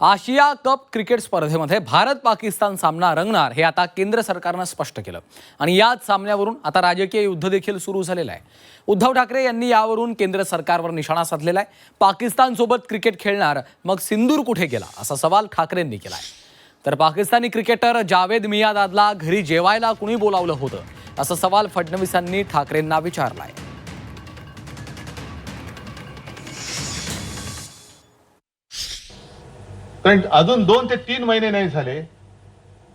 आशिया cup cricket स्पर्धेमध्ये भारत पाकिस्तान सामना रंगणार हे आता केंद्र सरकारनं स्पष्ट केलं. आणि याच सामन्यावरून आता राजकीय युद्ध देखील सुरू झालेलं आहे. उद्धव ठाकरे यांनी यावरून केंद्र सरकारवर निशाणा साधलेला आहे. पाकिस्तानसोबत क्रिकेट खेळणार मग सिंदूर कुठे गेला? असा सवाल ठाकरेंनी केला आहे तर पाकिस्तानी क्रिकेटर जावेद मियादादला घरी जेवायला कुणी बोलावलं होतं? असा सवाल फडणवीसांनी ठाकरेंना विचारला आहे कारण अजून दोन ते तीन महिने नाही झाले.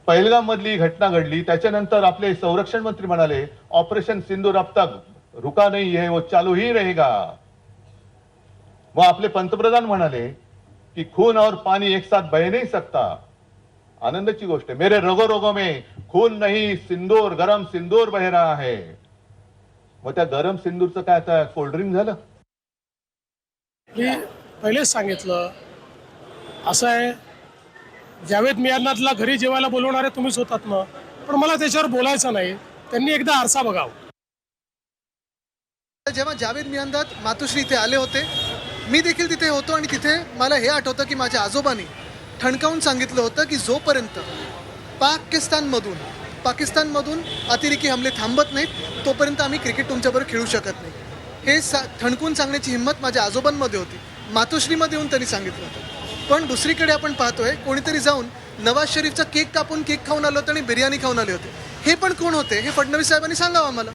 पहिलगाम मधली घटना घडली. त्याच्यानंतर आपले संरक्षण मंत्री म्हणाले ऑपरेशन सिंदूर अब तक रुका नाही है वो चालू ही रहेगा. व आपले पंतप्रधान म्हणाले की खून और पानी एक साथ बह नाही सकता. आनंदाची गोष्ट आहे. मेरे रगो रोगो में खून नहीं सिंदूर गरम सिंदूर बह रहा है. मग त्या गरम सिंदूरचं काय आता कोल्ड्रिंक झालं? मी पहिलेच सांगितलं असं आहे. जावेद मियानातला घरी जेवायला बोलवणारे तुम्हीच होतात ना. पण मला त्याच्यावर बोलायचं नाही. त्यांनी एकदा आरसा बघावं. जेव्हा जावेद मियांदात मातोश्री इथे आले होते मी देखील तिथे होतो आणि तिथे मला हे आठवतं की माझ्या आजोबांनी ठणकावून सांगितलं होतं की जोपर्यंत पाकिस्तानमधून पाकिस्तानमधून अतिरेकी हमले थांबत नाहीत तोपर्यंत आम्ही क्रिकेट तुमच्याबरोबर खेळू शकत नाही. हे सा ठणकून सांगण्याची हिंमत माझ्या आजोबांमध्ये होती. मातोश्रीमध्ये येऊन त्यांनी सांगितलं होतं. पण दुसरीकडे आपण पाहतोय कोणीतरी जाऊन नवाज शरीफचा केक कापून केक खाऊन आलो होते आणि बिर्याणी खाऊन आले होते. हे पण कोण होते? हे फडणवीस साहेबांनी सांगावं आम्हाला.